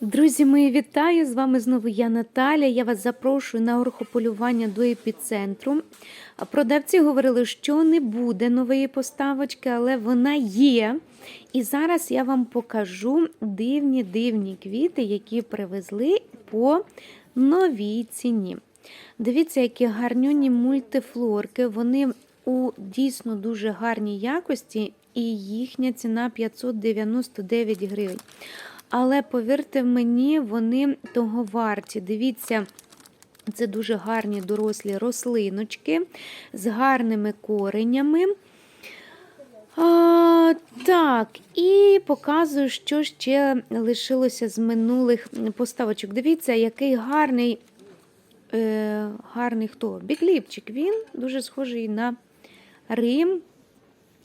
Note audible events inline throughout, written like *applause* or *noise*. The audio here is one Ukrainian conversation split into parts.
Друзі, мої вітаю! З вами знову я Наталя. Я вас запрошую на орхополювання до епіцентру. Продавці говорили, що не буде нової поставочки, але вона є. І зараз я вам покажу дивні дивні квіти, які привезли по новій ціні. Дивіться, які гарнюні мультифлорки. Вони у дійсно дуже гарній якості, і їхня ціна 599 гривень. Але повірте мені, вони того варті. Дивіться, це дуже гарні дорослі рослиночки з гарними коренями. А, так, і показую, що ще лишилося з минулих поставочок. Дивіться, який гарний, е, гарний хто? Бігліпчик. Він дуже схожий на Рим.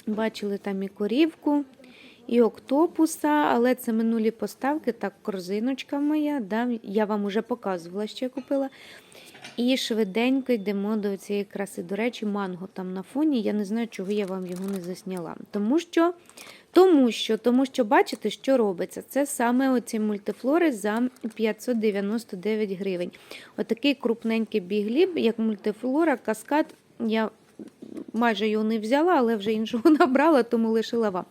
Бачили там і корівку і октопуса, але це минулі поставки. Так, корзиночка моя. Да? Я вам уже показувала, що я купила. І швиденько йдемо до цієї краси. До речі, манго там на фоні. Я не знаю, чого я вам його не засняла. Тому що, тому що, тому що бачите, що робиться. Це саме оці мультифлори за 599 гривень. Отакий крупненький бігліб, як мультифлора, каскад. Я майже його не взяла, але вже іншого *laughs* набрала, тому лишила вам.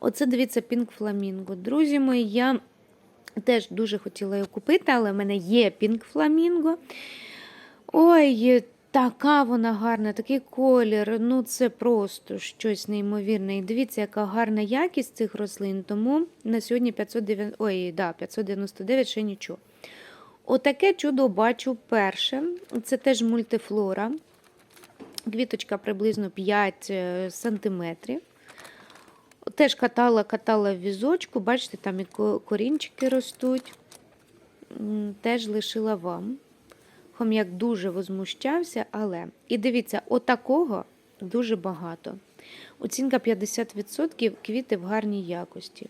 Оце дивіться Пінк Фламінго. Друзі мої, я теж дуже хотіла його купити, але в мене є Пінк Фламінго. Ой, така вона гарна, такий колір. Ну, це просто щось неймовірне. І дивіться, яка гарна якість цих рослин. Тому на сьогодні 509, ой, да, 599 ще нічого. Отаке чудо бачу перше. Це теж мультифлора. Квіточка приблизно 5 сантиметрів. Теж катала, катала в візочку, бачите, там і корінчики ростуть. Теж лишила вам. Хом'як дуже возмущався, але. І дивіться, отакого дуже багато. Оцінка 50% квіти в гарній якості.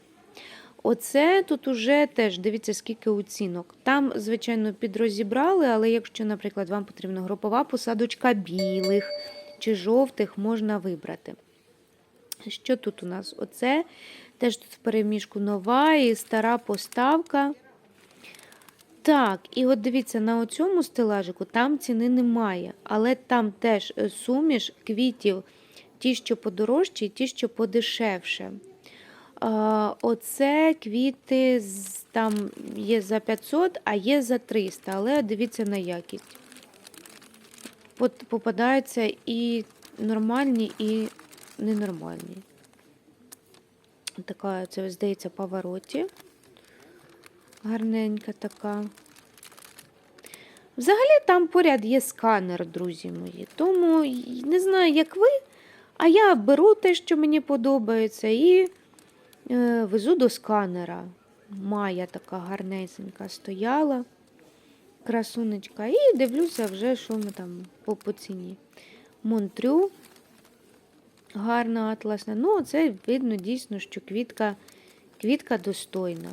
Оце тут уже теж дивіться, скільки оцінок. Там, звичайно, підрозібрали, але якщо, наприклад, вам потрібна групова посадочка білих чи жовтих, можна вибрати. Що тут у нас? Оце теж тут в переміжку нова і стара поставка. Так, і от дивіться, на оцьому стелажику там ціни немає, але там теж суміш квітів, ті, що подорожчі, і ті, що подешевше. Оце квіти там є за 500, а є за 300, але дивіться на якість. От попадаються і нормальні, і ненормальні. Така, це, здається, повороті. Гарненька така. Взагалі там поряд є сканер, друзі мої. Тому не знаю, як ви, а я беру те, що мені подобається, і е, везу до сканера. Майя така гарнесенька стояла, красунечка, і дивлюся вже, що ми там по, по ціні. Монтрю. Гарна атласна. Ну, це видно дійсно, що квітка, квітка достойна.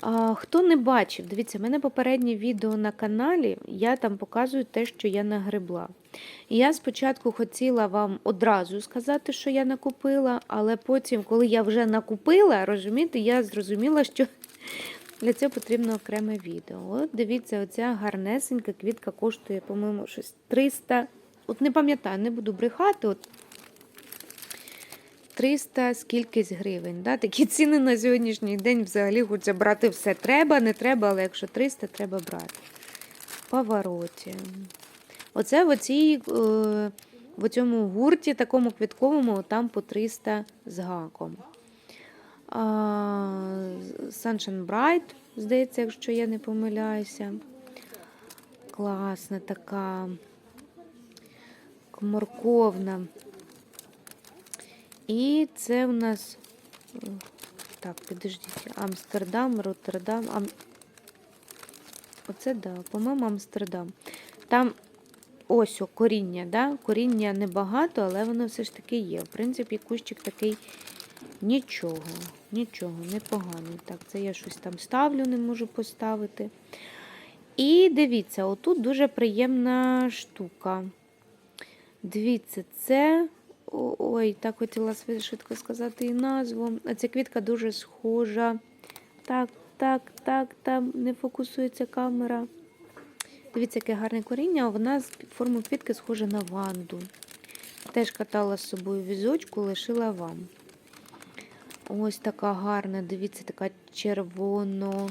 А, Хто не бачив, дивіться, в мене попереднє відео на каналі, я там показую те, що я нагребла. І я спочатку хотіла вам одразу сказати, що я накупила, але потім, коли я вже накупила, розумієте, я зрозуміла, що для цього потрібно окреме відео. От дивіться, оця гарнесенька квітка коштує, по-моєму, щось 300. От не пам'ятаю, не буду брехати. от 300 скількись гривень. Да? Такі ціни на сьогоднішній день взагалі хочеться брати все. Треба, не треба, але якщо 300, треба брати. Повороті. Оце в, оцій, е, в цьому гурті, такому квітковому, там по 300 з гаком. Sunshine Bright, здається, якщо я не помиляюся. Класна така морковна. І це у нас, так, підождіть, Амстердам, Роттердам. Ам... Оце, да, по-моєму, Амстердам. Там ось о, коріння, да? коріння небагато, але воно все ж таки є. В принципі, кущик такий нічого, нічого, непоганий. Так, це я щось там ставлю, не можу поставити. І дивіться, отут дуже приємна штука. Дивіться, це. Ой, так хотіла швидко сказати і назву. Ця квітка дуже схожа. Так, так, так, там не фокусується камера. Дивіться, яке гарне коріння, вона з форму квітки схожа на ванду. Теж катала з собою візочку, лишила вам. Ось така гарна, дивіться, така червоно,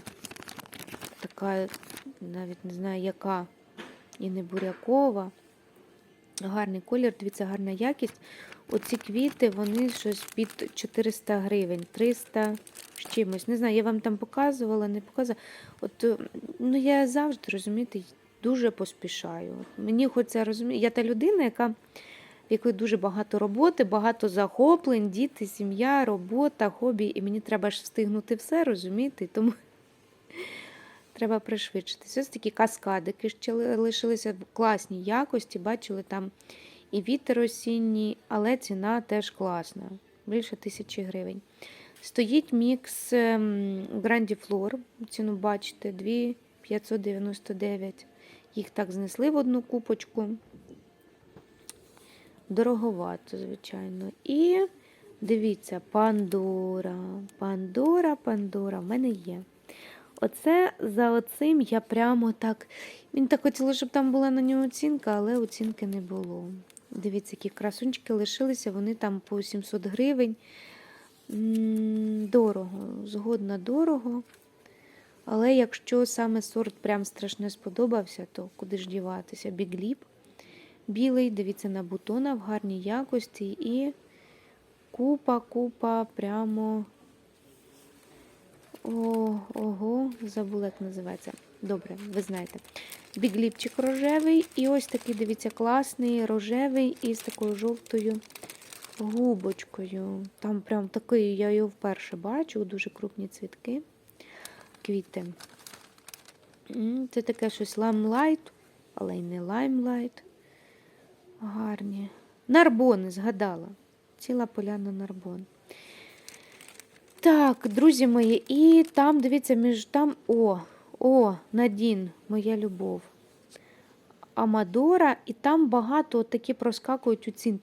така, навіть не знаю, яка, і не бурякова. Гарний колір, дивіться, гарна якість. Оці квіти, вони щось під 400 гривень, 300 з чимось. Не знаю, я вам там показувала, не показувала. От, е, ну, я завжди, розумієте, дуже поспішаю. Мені хочеться розуміти, я та людина, яка в якої дуже багато роботи, багато захоплень, діти, сім'я, робота, хобі, і мені треба ж встигнути все, розумієте? Тому треба пришвидшитися. Ось такі каскадики ще лишилися в класній якості. Бачили там і вітер осінній, але ціна теж класна. Більше тисячі гривень. Стоїть мікс ем, Grandy Flor, ціну бачите, 2,599. Їх так знесли в одну купочку. Дороговато, звичайно. І дивіться, Пандора. Пандора, Пандора, в мене є. Оце за оцим я прямо так. Він так хотіло, щоб там була на нього оцінка, але оцінки не було. Дивіться, які красунчики лишилися, вони там по 700 гривень. Дорого, згодна дорого. Але якщо саме сорт прям страшно сподобався, то куди ж діватися? Бігліп білий, дивіться на бутона в гарній якості і купа, купа прямо. О, ого, забула, як називається. Добре, ви знаєте. Бігліпчик рожевий, і ось такий, дивіться, класний рожевий із такою жовтою губочкою. Там прям такий, я його вперше бачу, дуже крупні цвітки, квіти. Це таке щось лаймлайт, але й не лаймлайт. Гарні. Нарбони, згадала. Ціла поляна нарбон. Так, друзі мої, і там, дивіться, між там. О, о, Надін, моя любов. Амадора, і там багато такі проскакують у цін